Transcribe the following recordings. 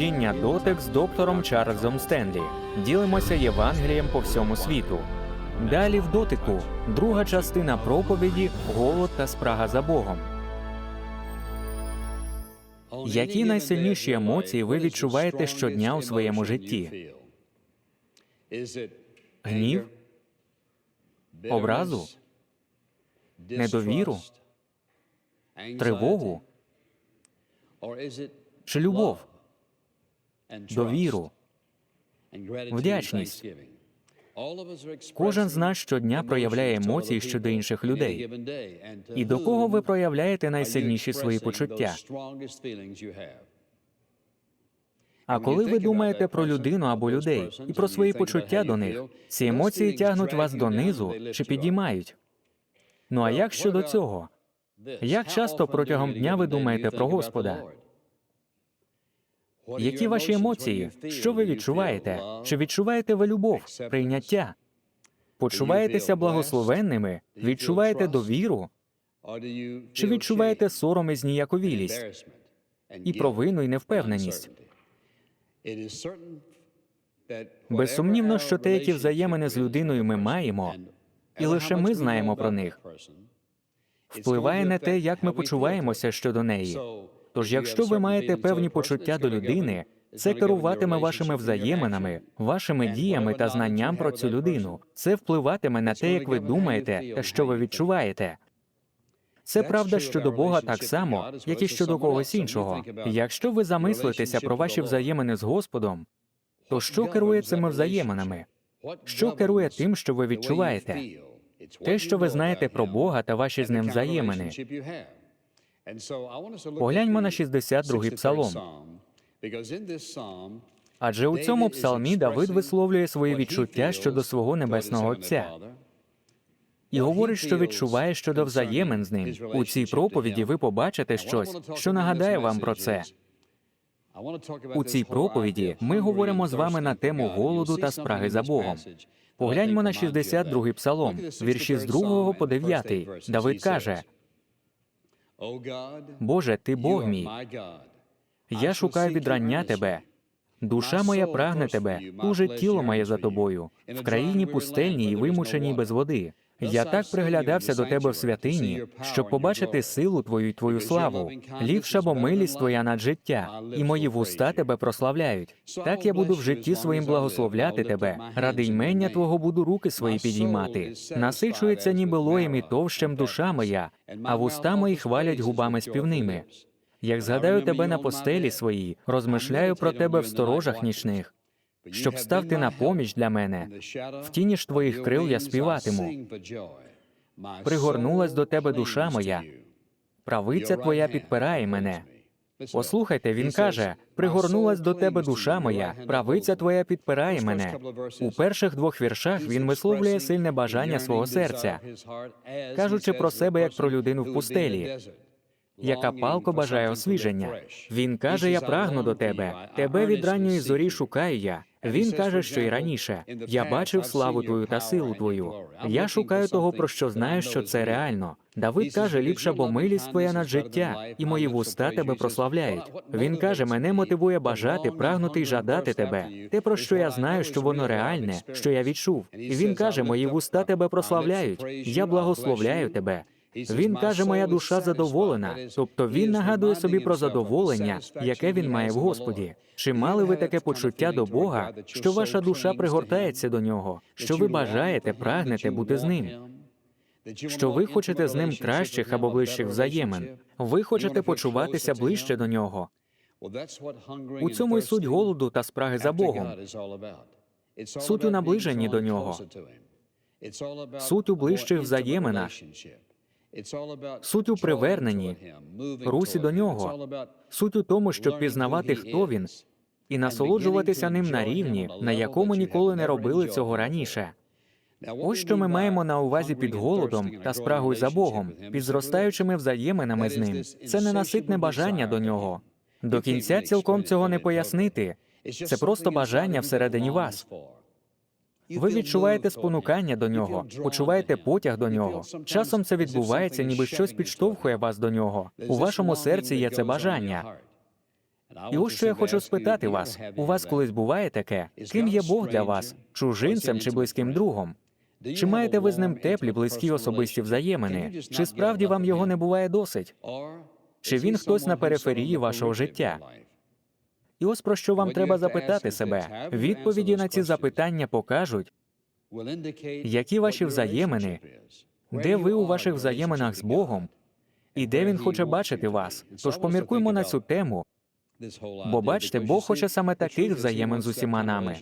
Служіння дотик з доктором Чарльзом Стенлі. Ділимося Євангелієм по всьому світу. Далі в дотику друга частина проповіді Голод та спрага за Богом. Які найсильніші емоції ви відчуваєте щодня у своєму житті? Гнів, образу, недовіру, тривогу чи любов, довіру, вдячність. Кожен з нас щодня проявляє емоції щодо інших людей. І до кого ви проявляєте найсильніші свої почуття? А коли ви думаєте про людину або людей і про свої почуття до них, ці емоції тягнуть вас донизу чи підіймають. Ну а як щодо цього? Як часто протягом дня ви думаєте про Господа? Які ваші емоції? Що ви відчуваєте? Чи відчуваєте ви любов, прийняття? Почуваєтеся благословенними? Відчуваєте довіру? Чи відчуваєте сором і зніяковілість? І провину і невпевненість? Безсумнівно, що те, які взаємини з людиною ми маємо, і лише ми знаємо про них, впливає на те, як ми почуваємося щодо неї. Тож, якщо ви маєте певні почуття до людини, це керуватиме вашими взаєминами, вашими діями та знанням про цю людину. Це впливатиме на те, як ви думаєте та що ви відчуваєте. Це правда щодо Бога так само, як і щодо когось іншого. Якщо ви замислитеся про ваші взаємини з Господом, то що керує цими взаєминами? Що керує тим, що ви відчуваєте? Те, що ви знаєте про Бога та ваші з ним взаємини. Погляньмо на 62-й псалом. Адже у цьому псалмі Давид висловлює свої відчуття щодо свого небесного Отця і говорить, що відчуває щодо взаємин з ним. У цій проповіді ви побачите щось, що нагадає вам про це. У цій проповіді ми говоримо з вами на тему голоду та спраги за Богом. Погляньмо на 62-й псалом, вірші з 2 по 9. Давид каже: Боже, ти Бог мій. Я шукаю відрання тебе. Душа моя прагне тебе, уже тіло моє за тобою, в країні пустельній і вимученій без води. Я так приглядався до тебе в святині, щоб побачити силу твою й твою славу. Ліпша бо милість твоя над життя, і мої вуста тебе прославляють. Так я буду в житті своїм благословляти тебе. Ради ймення твого буду руки свої підіймати. Насичується ніби лоєм і товщем душа моя, а вуста мої хвалять губами співними. Як згадаю тебе на постелі своїй, розмишляю про тебе в сторожах нічних, щоб став ти на поміч для мене. В тіні ж твоїх крил я співатиму. Пригорнулась до тебе душа моя, правиця твоя підпирає мене. Послухайте, він каже: пригорнулась до тебе душа моя, правиця твоя підпирає мене. У перших двох віршах він висловлює сильне бажання свого серця, кажучи про себе як про людину в пустелі, яка палко бажає освіження. Він каже: Я прагну до тебе. Тебе від ранньої зорі шукаю я. Він каже, що й раніше я бачив славу твою та силу твою. Я шукаю того, про що знаю, що це реально. Давид каже: ліпша, бо милість твоя над життя, і мої вуста тебе прославляють. Він каже: мене мотивує бажати, прагнути й жадати тебе. Те, про що я знаю, що воно реальне, що я відчув. І він каже: Мої вуста тебе прославляють. Я благословляю тебе. Він каже, моя душа задоволена, тобто він нагадує собі про задоволення, яке він має в Господі. Чи мали ви таке почуття до Бога, що ваша душа пригортається до нього, що ви бажаєте, прагнете бути з ним? Що ви хочете з ним кращих або ближчих взаємин? Ви хочете почуватися ближче до нього. У цьому й суть голоду та спраги за Богом. Суть у наближенні до нього. Суть у ближчих взаєминах. Суть у приверненні, русі до нього. Суть у тому, щоб пізнавати, хто він, і насолоджуватися ним на рівні, на якому ніколи не робили цього раніше. Ось що ми маємо на увазі під голодом та спрагою за Богом, під зростаючими взаєминами з ним. Це ненаситне бажання до нього. До кінця цілком цього не пояснити. Це просто бажання всередині вас. Ви відчуваєте спонукання до нього, почуваєте потяг до нього. Часом це відбувається, ніби щось підштовхує вас до нього. У вашому серці є це бажання. І ось що я хочу спитати вас: у вас колись буває таке? Ким є Бог для вас? Чужинцем чи близьким другом? Чи маєте ви з ним теплі, близькі особисті взаємини? Чи справді вам його не буває досить? Чи він хтось на периферії вашого життя? І ось про що вам треба запитати себе. Відповіді на ці запитання покажуть, Які ваші взаємини? де ви у ваших взаєминах з Богом і де він хоче бачити вас. Тож поміркуймо на цю тему. Бо бачите, Бог хоче саме таких взаємин з усіма нами.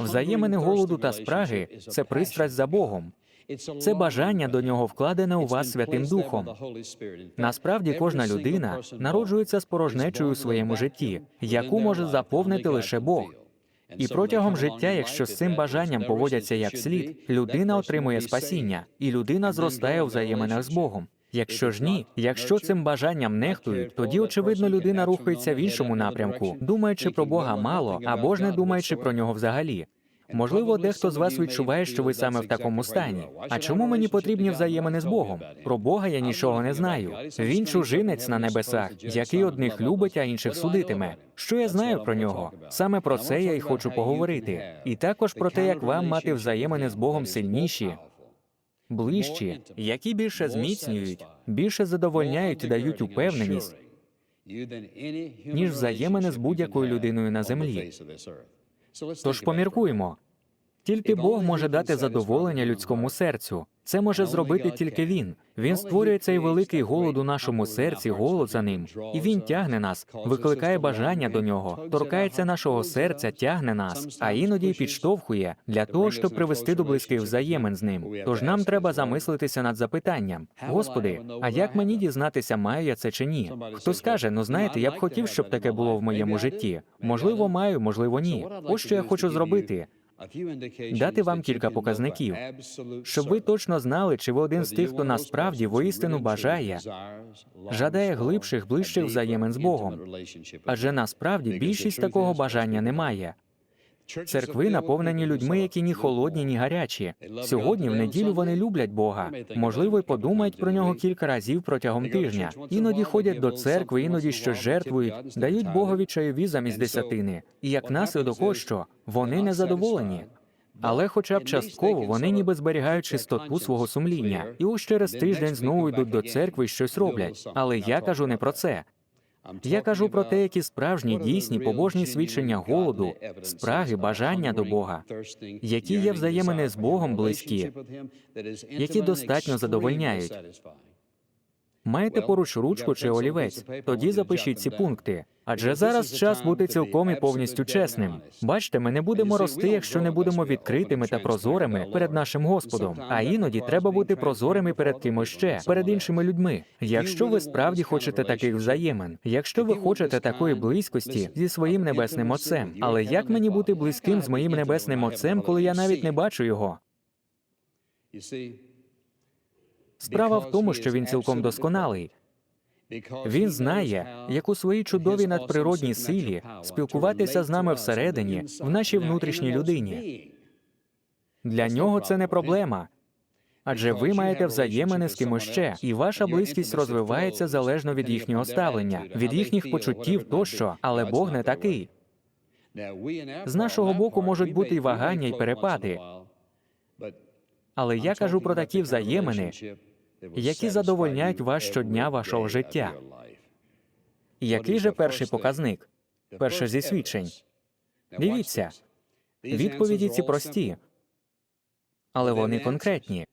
Взаємини голоду та спраги це пристрасть за Богом. Це бажання до нього вкладене у вас Святим Духом. Насправді кожна людина народжується з порожнечою у своєму житті, яку може заповнити лише Бог. І протягом життя, якщо з цим бажанням поводяться як слід, людина отримує спасіння, і людина зростає у взаєминах з Богом. Якщо ж ні, якщо цим бажанням нехтують, тоді очевидно людина рухається в іншому напрямку, думаючи про Бога мало або ж не думаючи про нього взагалі. Можливо, дехто з вас відчуває, що ви саме в такому стані. А чому мені потрібні взаємини з Богом? Про Бога я нічого не знаю. Він чужинець на небесах, який одних любить, а інших судитиме. Що я знаю про нього? Саме про це я й хочу поговорити. І також про те, як вам мати взаємини з Богом сильніші, ближчі, які більше зміцнюють, більше задовольняють і дають упевненість, ніж взаємини з будь-якою людиною на землі. Тож поміркуймо. Тільки Бог може дати задоволення людському серцю. Це може зробити тільки він. Він створює цей великий голод у нашому серці, голод за ним, і він тягне нас, викликає бажання до нього, торкається нашого серця, тягне нас, а іноді підштовхує для того, щоб привести до близьких взаємин з ним. Тож нам треба замислитися над запитанням: Господи, а як мені дізнатися, маю я це чи ні? Хто скаже, ну знаєте, я б хотів, щоб таке було в моєму житті. Можливо, маю, можливо, ні. Ось що я хочу зробити. Дати вам кілька показників, щоб ви точно знали, чи ви один з тих, хто насправді воістину бажає, жадає глибших, ближчих взаємин з Богом. Адже насправді більшість такого бажання немає. Церкви наповнені людьми, які ні холодні, ні гарячі. Сьогодні в неділю вони люблять Бога. Можливо, й подумають про нього кілька разів протягом тижня. Іноді ходять до церкви, іноді щось жертвують, дають Богові чайові замість десятини. І як наслідок що вони не задоволені. Але, хоча б частково, вони ніби зберігають чистоту свого сумління, і ось через тиждень знову йдуть до церкви і щось роблять. Але я кажу не про це. Я кажу про те, які справжні дійсні побожні свідчення голоду, спраги, бажання до Бога, які є взаємини з Богом близькі, які достатньо задовольняють. Маєте поруч ручку чи олівець, тоді запишіть ці пункти. Адже зараз час бути цілком і повністю чесним. Бачите, ми не будемо рости, якщо не будемо відкритими та прозорими перед нашим Господом. А іноді треба бути прозорими перед кимось ще, перед іншими людьми. Якщо ви справді хочете таких взаємин, якщо ви хочете такої близькості зі своїм небесним отцем, але як мені бути близьким з моїм небесним отцем, коли я навіть не бачу його? Справа в тому, що він цілком досконалий. Він знає, як у своїй чудовій надприродній силі спілкуватися з нами всередині, в нашій внутрішній людині. Для нього це не проблема. Адже ви маєте взаємини з кимось ще, і ваша близькість розвивається залежно від їхнього ставлення, від їхніх почуттів тощо, але Бог не такий. З нашого боку можуть бути і вагання, і перепади. Але я кажу про такі взаємини, які задовольняють вас щодня вашого життя. Який же перший показник? Перше зі свідчень. Дивіться, відповіді ці прості, але вони конкретні.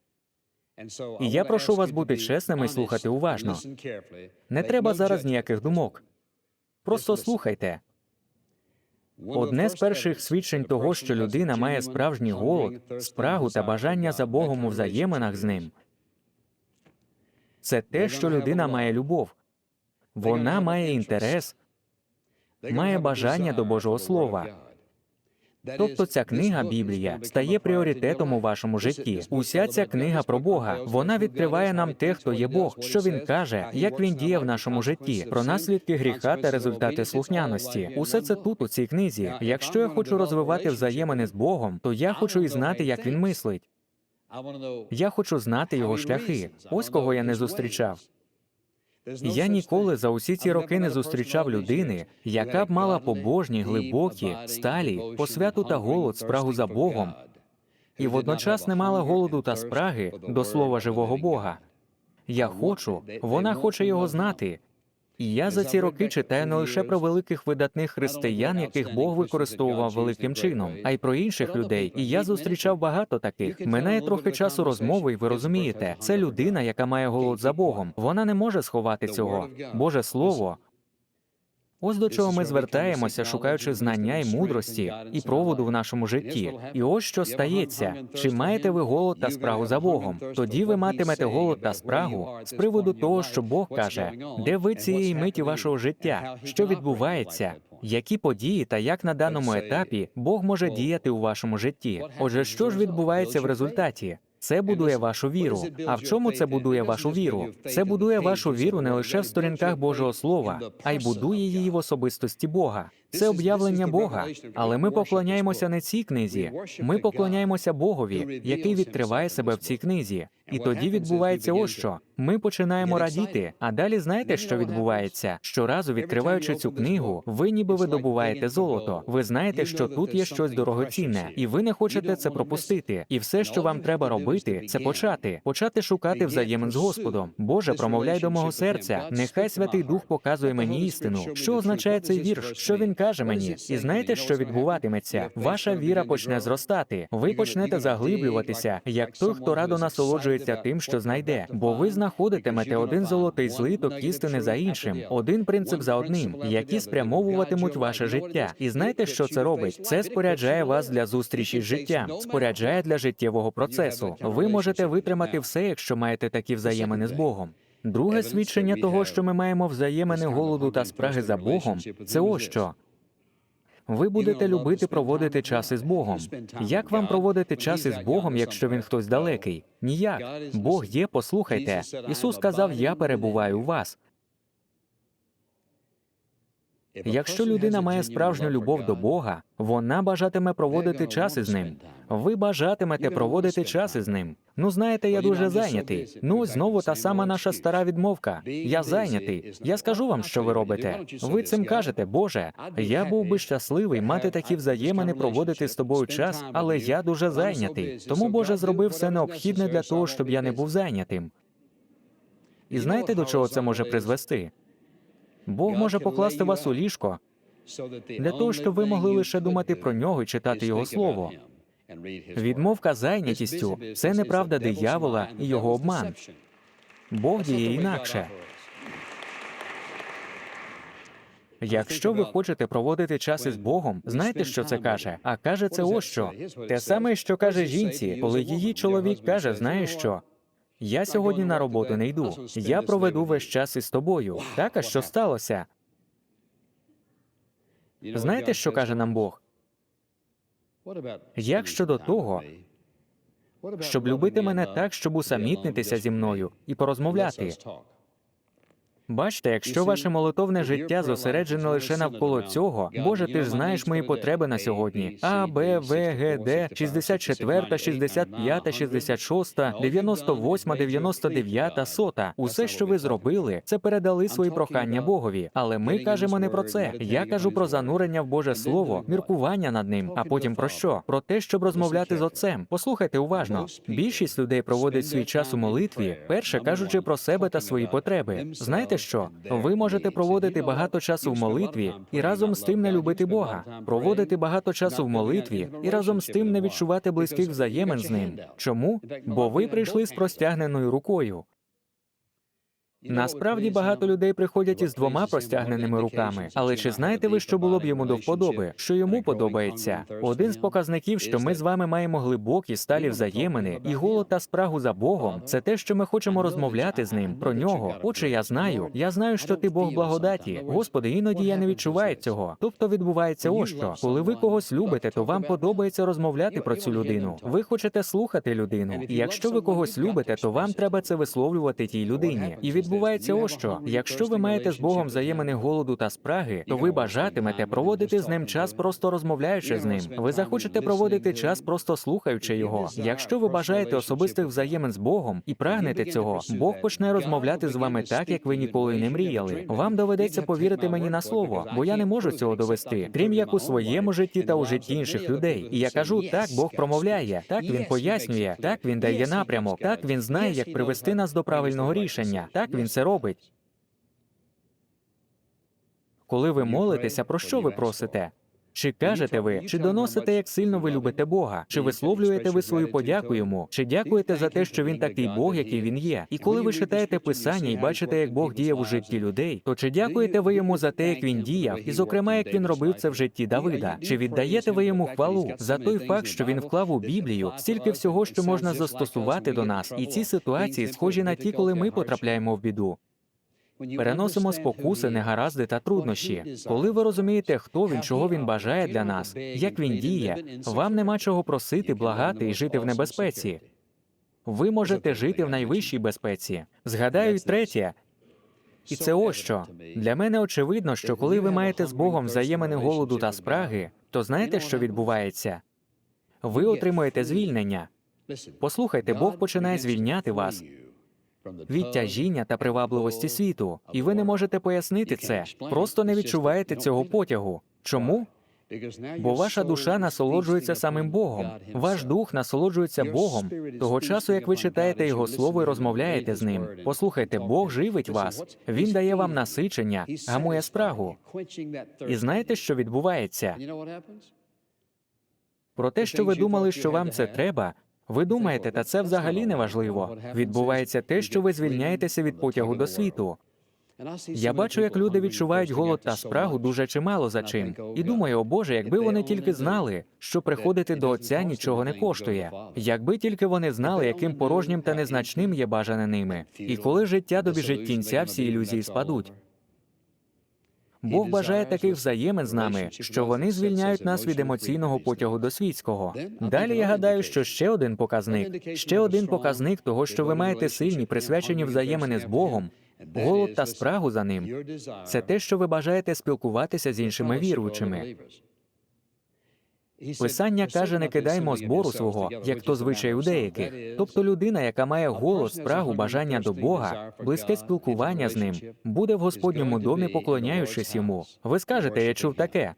І я прошу вас бути чесними і слухати уважно. Не треба зараз ніяких думок. Просто слухайте. Одне з перших свідчень того, що людина має справжній голод, спрагу та бажання за Богом у взаєминах з ним, це те, що людина має любов. Вона має інтерес, має бажання до Божого Слова. Тобто ця книга Біблія стає пріоритетом у вашому житті. Уся ця книга про Бога. Вона відкриває нам те, хто є Бог, що він каже, як він діє в нашому житті, про наслідки гріха та результати слухняності. Усе це тут у цій книзі. Якщо я хочу розвивати взаємини з Богом, то я хочу і знати, як він мислить. Я хочу знати його шляхи. Ось кого я не зустрічав. Я ніколи за усі ці роки не зустрічав людини, яка б мала побожні, глибокі, сталі, посвяту та голод, спрагу за Богом, і водночас не мала голоду та спраги до слова живого Бога. Я хочу, вона хоче його знати. І я за ці роки читаю не лише про великих видатних християн, яких Бог використовував великим чином, а й про інших людей. І я зустрічав багато таких. Минає трохи часу розмови, і ви розумієте, це людина, яка має голод за Богом. Вона не може сховати цього. Боже Слово. Ось до чого ми звертаємося, шукаючи знання і мудрості і проводу в нашому житті. І ось що стається: чи маєте ви голод та спрагу за Богом? Тоді ви матимете голод та спрагу з приводу того, що Бог каже, де ви цієї миті вашого життя, що відбувається, які події та як на даному етапі Бог може діяти у вашому житті. Отже, що ж відбувається в результаті? Це будує вашу віру. А в чому це будує вашу віру? Це будує вашу віру не лише в сторінках Божого Слова, а й будує її в особистості Бога. Це об'явлення Бога. Але ми поклоняємося не цій книзі. Ми поклоняємося Богові, який відкриває себе в цій книзі. І тоді відбувається ось що. Ми починаємо радіти. А далі знаєте, що відбувається? Щоразу відкриваючи цю книгу, ви ніби видобуваєте золото. Ви знаєте, що тут є щось дорогоцінне, і ви не хочете це пропустити. І все, що вам треба робити, це почати, почати шукати взаємин з Господом. Боже, промовляй до мого серця. Нехай Святий Дух показує мені істину. Що означає цей вірш? Що він каже мені? І знаєте, що відбуватиметься? Ваша віра почне зростати. Ви почнете заглиблюватися, як той, хто радо насолоджується тим, що знайде, бо ви знаходитимете один золотий злиток істини за іншим, один принцип за одним, які спрямовуватимуть ваше життя. І знаєте, що це робить? Це споряджає вас для зустрічі з життям, споряджає для життєвого процесу. Ви можете витримати все, якщо маєте такі взаємини з Богом. Друге свідчення того, що ми маємо взаємини голоду та спраги за Богом, це ось що. Ви будете любити проводити час із Богом. Як вам проводити час із Богом, якщо він хтось далекий? Ніяк. Бог є, послухайте. Ісус сказав: Я перебуваю у вас. Якщо людина має справжню любов до Бога, вона бажатиме проводити час із ним. Ви бажатимете проводити час із ним. Ну знаєте, я дуже зайнятий. Ну знову та сама наша стара відмовка. Я зайнятий. Я скажу вам, що ви робите. Ви цим кажете, Боже, я був би щасливий мати такі взаємини, проводити з тобою час, але я дуже зайнятий. Тому Боже зробив все необхідне для того, щоб я не був зайнятим. І знаєте, до чого це може призвести? Бог може покласти вас у ліжко для того, щоб ви могли лише думати про нього і читати його слово. Відмовка зайнятістю це неправда диявола і його обман. Бог діє інакше. Якщо ви хочете проводити час із Богом, знаєте, що це каже? А каже це ось що те саме, що каже жінці, коли її чоловік каже, знаєш що? Я сьогодні на роботу не йду. Я проведу весь час із тобою. Так, а що сталося? Знаєте, що каже нам Бог? Як щодо того, щоб любити мене так, щоб усамітнитися зі мною і порозмовляти? Бачите, якщо ваше молитовне життя зосереджене лише навколо цього, Боже, ти ж знаєш мої потреби на сьогодні. А, Б, В, Г, Д, 64, 65, 66, 98, 99, 100. Усе, що ви зробили, це передали свої прохання Богові. Але ми кажемо не про це. Я кажу про занурення в Боже Слово, міркування над ним. А потім про що? Про те, щоб розмовляти з отцем. Послухайте уважно. Більшість людей проводить свій час у молитві, перше кажучи про себе та свої потреби. Знаєте що? Ви можете проводити багато часу в молитві і разом з тим не любити Бога, проводити багато часу в молитві і разом з тим не відчувати близьких взаємин з ним. Чому? Бо ви прийшли з простягненою рукою. Насправді багато людей приходять із двома простягненими руками. Але чи знаєте ви, що було б йому до вподоби? Що йому подобається? Один з показників, що ми з вами маємо глибокі сталі взаємини і голод та спрагу за Богом, це те, що ми хочемо розмовляти з ним про нього. Отже, я знаю. Я знаю, що ти Бог благодаті. Господи, іноді я не відчуваю цього. Тобто відбувається ось що. Коли ви когось любите, то вам подобається розмовляти про цю людину. Ви хочете слухати людину. І якщо ви когось любите, то вам треба це висловлювати тій людині. І відбувається відбувається ось що. Якщо ви маєте з Богом взаємини голоду та спраги, то ви бажатимете проводити з ним час, просто розмовляючи з ним. Ви захочете проводити час, просто слухаючи його. Якщо ви бажаєте особистих взаємин з Богом і прагнете цього, Бог почне розмовляти з вами так, як ви ніколи не мріяли. Вам доведеться повірити мені на слово, бо я не можу цього довести, крім як у своєму житті та у житті інших людей. І я кажу, так Бог промовляє, так він пояснює, так він дає напрямок, так він знає, як привести нас до правильного рішення. Так він це робить. Коли ви молитеся, про що ви просите? Чи кажете ви, чи доносите, як сильно ви любите Бога? Чи висловлюєте ви свою подяку йому? Чи дякуєте за те, що він такий Бог, який він є? І коли ви читаєте писання і бачите, як Бог діє у житті людей, то чи дякуєте ви йому за те, як він діяв, і зокрема, як він робив це в житті Давида? Чи віддаєте ви йому хвалу за той факт, що він вклав у Біблію стільки всього, що можна застосувати до нас? І ці ситуації схожі на ті, коли ми потрапляємо в біду. Переносимо спокуси, негаразди та труднощі. Коли ви розумієте, хто він, чого він бажає для нас, як він діє, вам нема чого просити, благати і жити в небезпеці. Ви можете жити в найвищій безпеці. Згадаю третє. І це ось що для мене очевидно, що коли ви маєте з Богом взаємини голоду та спраги, то знаєте, що відбувається? Ви отримуєте звільнення. Послухайте, Бог починає звільняти вас від тяжіння та привабливості світу, і ви не можете пояснити це. Просто не відчуваєте цього потягу. Чому? Бо ваша душа насолоджується самим Богом, ваш дух насолоджується Богом того часу, як ви читаєте Його слово і розмовляєте з ним. Послухайте, Бог живить вас, Він дає вам насичення, гамує спрагу. І знаєте, що відбувається? Про те, що ви думали, що вам це треба. Ви думаєте, та це взагалі не важливо. Відбувається те, що ви звільняєтеся від потягу до світу. Я бачу, як люди відчувають голод та спрагу дуже чимало за чим. І думаю, о Боже, якби вони тільки знали, що приходити до Отця нічого не коштує. Якби тільки вони знали, яким порожнім та незначним є бажане ними. І коли життя добіжить кінця, всі ілюзії спадуть. Бог бажає таких взаємин з нами, що вони звільняють нас від емоційного потягу до світського. Далі я гадаю, що ще один показник, ще один показник того, що ви маєте сильні присвячені взаємини з Богом, голод та спрагу за ним. Це те, що ви бажаєте спілкуватися з іншими віруючими. Писання каже, не кидаймо збору свого, як то звичай у деяких. Тобто людина, яка має голос, спрагу, бажання до Бога, близьке спілкування з ним, буде в Господньому домі, поклоняючись йому. Ви скажете, я чув таке.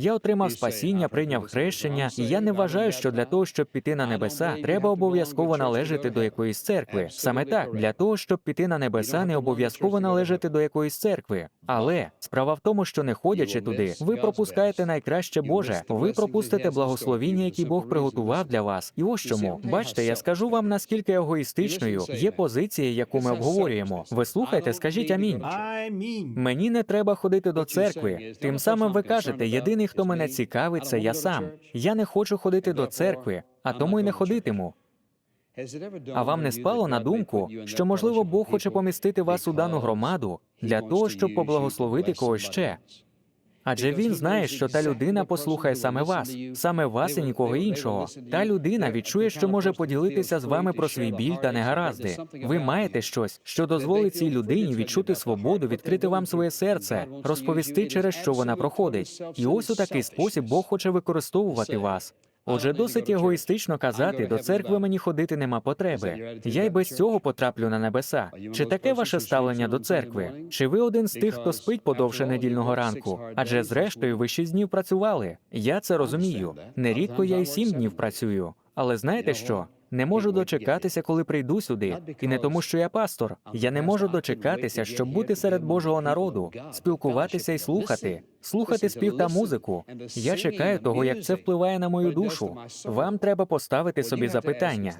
Я отримав спасіння, прийняв хрещення, і я не вважаю, що для того, щоб піти на небеса, треба обов'язково належати до якоїсь церкви. Саме так, для того, щоб піти на небеса, не обов'язково належати до якоїсь церкви. Але справа в тому, що не ходячи туди, ви пропускаєте найкраще Боже. Ви пропустите благословіння, які Бог приготував для вас. І ось чому бачите, я скажу вам наскільки егоїстичною є позиція, яку ми обговорюємо. Ви слухайте, скажіть амінь. Амінь. Мені не треба ходити до церкви. Тим самим ви кажете, єдиний, хто мене цікавить, це я сам. Я не хочу ходити до церкви, а тому й не ходитиму. А вам не спало на думку, що можливо Бог хоче помістити вас у дану громаду для того, щоб поблагословити когось ще? Адже він знає, що та людина послухає саме вас, саме вас і нікого іншого. Та людина відчує, що може поділитися з вами про свій біль та негаразди. Ви маєте щось, що дозволить цій людині відчути свободу, відкрити вам своє серце, розповісти, через що вона проходить. І ось у такий спосіб Бог хоче використовувати вас. Отже, досить егоїстично казати, до церкви мені ходити нема потреби. Я й без цього потраплю на небеса. Чи таке ваше ставлення до церкви? Чи ви один з тих, хто спить подовше недільного ранку? Адже зрештою ви шість днів працювали. Я це розумію. Нерідко я й сім днів працюю. Але знаєте що? Не можу дочекатися, коли прийду сюди, і не тому, що я пастор. Я не можу дочекатися, щоб бути серед Божого народу, спілкуватися і слухати, слухати спів та музику. Я чекаю того, як це впливає на мою душу. Вам треба поставити собі запитання.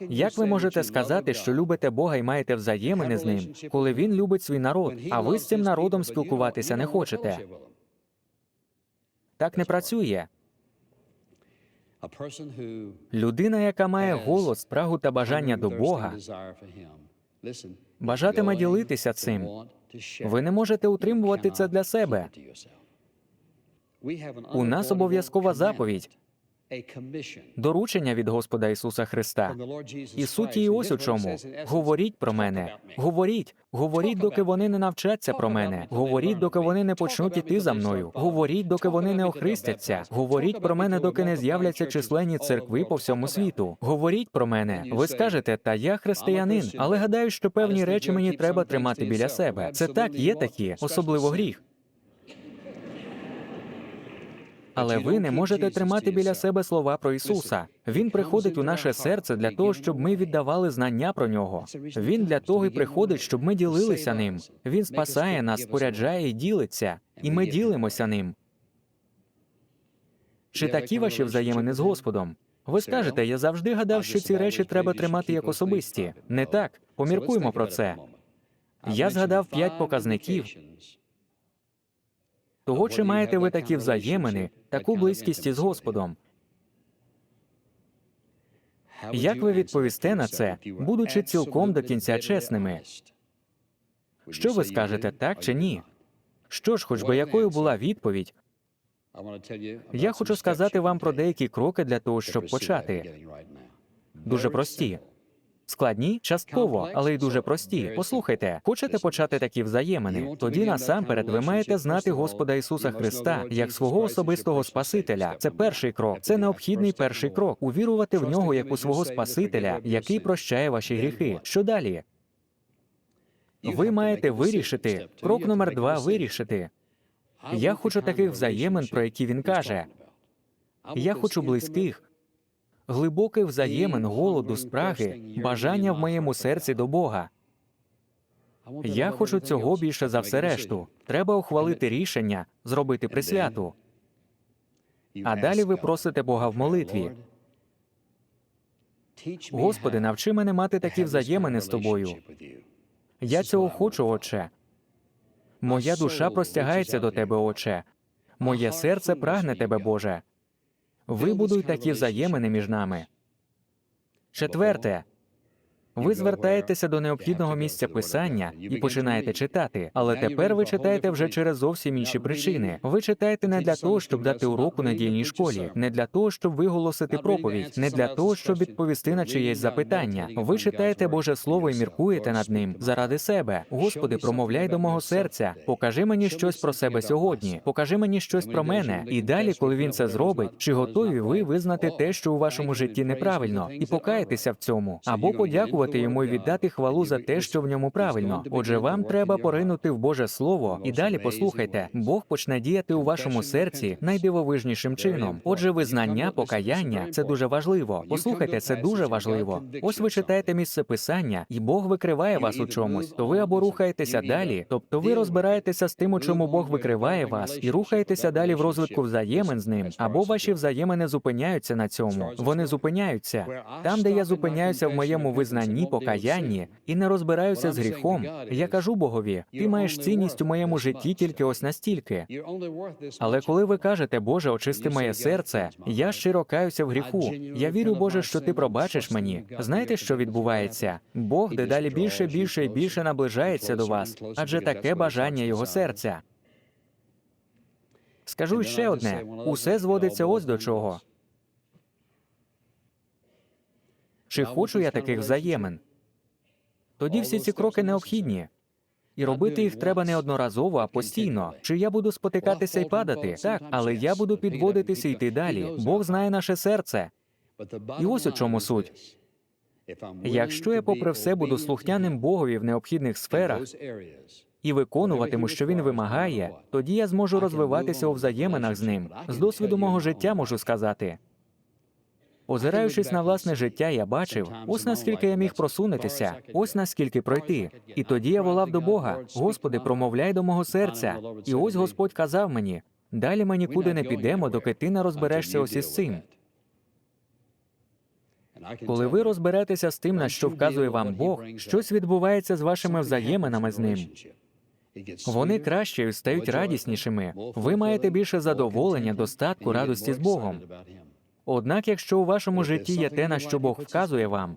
Як ви можете сказати, що любите Бога і маєте взаємини з ним, коли він любить свій народ, а ви з цим народом спілкуватися не хочете? Так не працює. Людина, яка має голос, прагу та бажання до Бога, бажатиме ділитися цим. Ви не можете утримувати це для себе. У нас обов'язкова заповідь. Доручення від Господа Ісуса Христа. І суть її ось у чому. Говоріть про мене. Говоріть, говоріть, доки вони не навчаться про мене. Говоріть, доки вони не почнуть іти за мною. Говоріть, доки вони не охристяться. Говоріть про мене, доки не з'являться численні церкви по всьому світу. Говоріть про мене. Ви скажете, та я християнин, але гадаю, що певні речі мені треба тримати біля себе. Це так, є такі, особливо гріх. Але ви не можете тримати біля себе слова про Ісуса. Він приходить у наше серце для того, щоб ми віддавали знання про нього. Він для того і приходить, щоб ми ділилися ним. Він спасає нас, споряджає і ділиться, і ми ділимося ним. Чи такі ваші взаємини з Господом? Ви скажете, я завжди гадав, що ці речі треба тримати як особисті. Не так. Поміркуймо про це. Я згадав п'ять показників того, чи маєте ви такі взаємини, таку близькість із Господом. Як ви відповісте на це, будучи цілком до кінця чесними? Що ви скажете, так чи ні? Що ж, хоч би якою була відповідь, Я хочу сказати вам про деякі кроки для того, щоб почати. дуже прості. Складні частково, але й дуже прості. Послухайте, хочете почати такі взаємини? Тоді насамперед ви маєте знати Господа Ісуса Христа як свого особистого Спасителя. Це перший крок. Це необхідний перший крок. Увірувати в нього як у свого Спасителя, який прощає ваші гріхи. Що далі? Ви маєте вирішити. Крок номер два вирішити. Я хочу таких взаємин, про які він каже. Я хочу близьких, глибоких взаємин, голоду, спраги, бажання в моєму серці до Бога. Я хочу цього більше за все решту. Треба ухвалити рішення, зробити присвяту. А далі ви просите Бога в молитві. Господи, навчи мене мати такі взаємини з тобою. Я цього хочу, Отче. Моя душа простягається до тебе, Отче. Моє серце прагне тебе, Боже. Вибудуй такі взаємини між нами. Четверте. Ви звертаєтеся до необхідного місця писання і починаєте читати, але тепер ви читаєте вже через зовсім інші причини. Ви читаєте не для того, щоб дати урок у недільній школі, не для того, щоб виголосити проповідь, не для того, щоб відповісти на чиєсь запитання. Ви читаєте Боже Слово і міркуєте над ним заради себе. Господи, промовляй до мого серця. Покажи мені щось про себе сьогодні. Покажи мені щось про мене. І далі, коли він це зробить, чи готові ви визнати те, що у вашому житті неправильно, і покаятися в цьому, або подякувати йому і віддати хвалу за те, що в ньому правильно. Отже, вам треба поринути в Боже Слово, і далі послухайте, Бог почне діяти у вашому серці найдивовижнішим чином. Отже, визнання, покаяння це дуже важливо. Послухайте, це дуже важливо. Ось ви читаєте місце писання, і Бог викриває вас у чомусь. То ви або рухаєтеся далі, тобто ви розбираєтеся з тим, у чому Бог викриває вас, і рухаєтеся далі в розвитку взаємин з ним, або ваші взаємини зупиняються на цьому. Вони зупиняються там, де я зупиняюся в моєму визнанні, покаянні і не розбираюся з гріхом. Я кажу Богові, ти маєш цінність у моєму житті тільки ось настільки. Але коли ви кажете, Боже, очисти моє серце, я щиро каюся в гріху. Я вірю, Боже, що ти пробачиш мені. Знаєте, що відбувається? Бог дедалі більше, більше і більше наближається до вас, адже таке бажання його серця. Скажу ще одне: усе зводиться ось до чого. Чи хочу я таких взаємин? Тоді всі ці кроки необхідні. І робити їх треба не одноразово, а постійно. Чи я буду спотикатися і падати? Так, але я буду підводитися і йти далі. Бог знає наше серце. І ось у чому суть. Якщо я, попри все, буду слухняним Богові в необхідних сферах і виконуватиму, що він вимагає, тоді я зможу розвиватися у взаєминах з ним. З досвіду мого життя можу сказати. Озираючись на власне життя, я бачив, ось наскільки я міг просунутися, ось наскільки пройти. І тоді я волав до Бога: Господи, промовляй до мого серця. І ось Господь казав мені: далі ми нікуди не підемо, доки ти не розберешся ось із цим. Коли ви розберетеся з тим, на що вказує вам Бог, щось відбувається з вашими взаєминами з ним. Вони краще стають радіснішими. Ви маєте більше задоволення, достатку, радості з Богом. Однак, якщо у вашому житті є те, на що Бог вказує вам,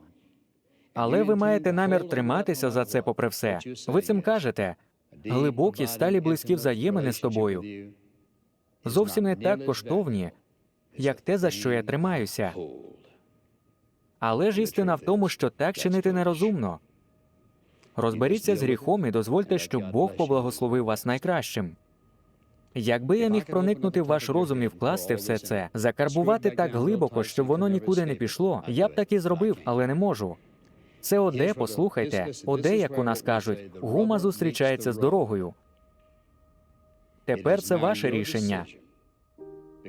але ви маєте намір триматися за це попри все. Ви цим кажете глибокі, сталі близькі взаємини з тобою. Зовсім не так коштовні, як те, за що я тримаюся. Але ж істина в тому, що так чинити нерозумно. Розберіться з гріхом і дозвольте, щоб Бог поблагословив вас найкращим. Якби я міг проникнути в ваш розум і вкласти все це, закарбувати так глибоко, щоб воно нікуди не пішло, я б так і зробив, але не можу. Це оде, послухайте, оде, як у нас кажуть, гума зустрічається з дорогою. Тепер це ваше рішення.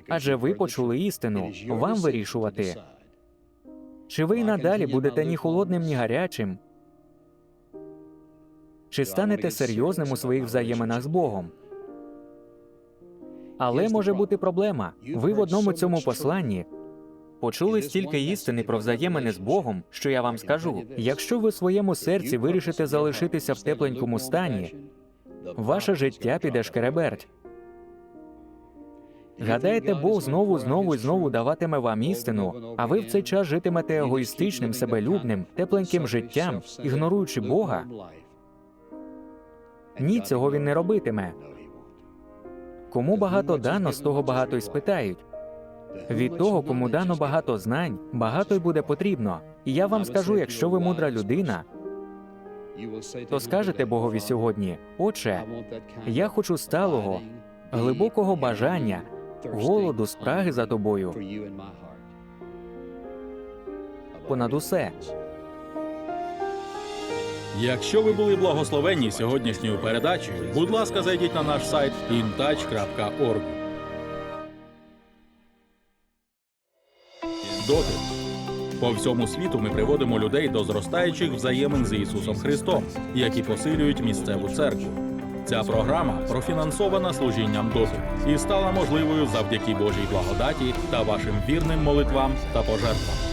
Адже ви почули істину, вам вирішувати. Чи ви й надалі будете ні холодним, ні гарячим? Чи станете серйозним у своїх взаєминах з Богом? Але може бути проблема. Ви в одному цьому посланні почули стільки істини про взаємини з Богом, що я вам скажу. Якщо ви в своєму серці вирішите залишитися в тепленькому стані, ваше життя піде шкереберть. Гадаєте, Бог знову, знову і знову даватиме вам істину, а ви в цей час житимете егоїстичним, себелюбним, тепленьким життям, ігноруючи Бога? Ні, цього він не робитиме. Кому багато дано, з того багато й спитають. Від того, кому дано багато знань, багато й буде потрібно. І я вам скажу, якщо ви мудра людина, то скажете Богові сьогодні: Отче, я хочу сталого, глибокого бажання, голоду, спраги за тобою, понад усе. Якщо ви були благословенні сьогоднішньою передачею, будь ласка, зайдіть на наш сайт intouch.org. Дотик. По всьому світу ми приводимо людей до зростаючих взаємин з Ісусом Христом, які посилюють місцеву церкву. Ця програма профінансована служінням дотик і стала можливою завдяки Божій благодаті та вашим вірним молитвам та пожертвам.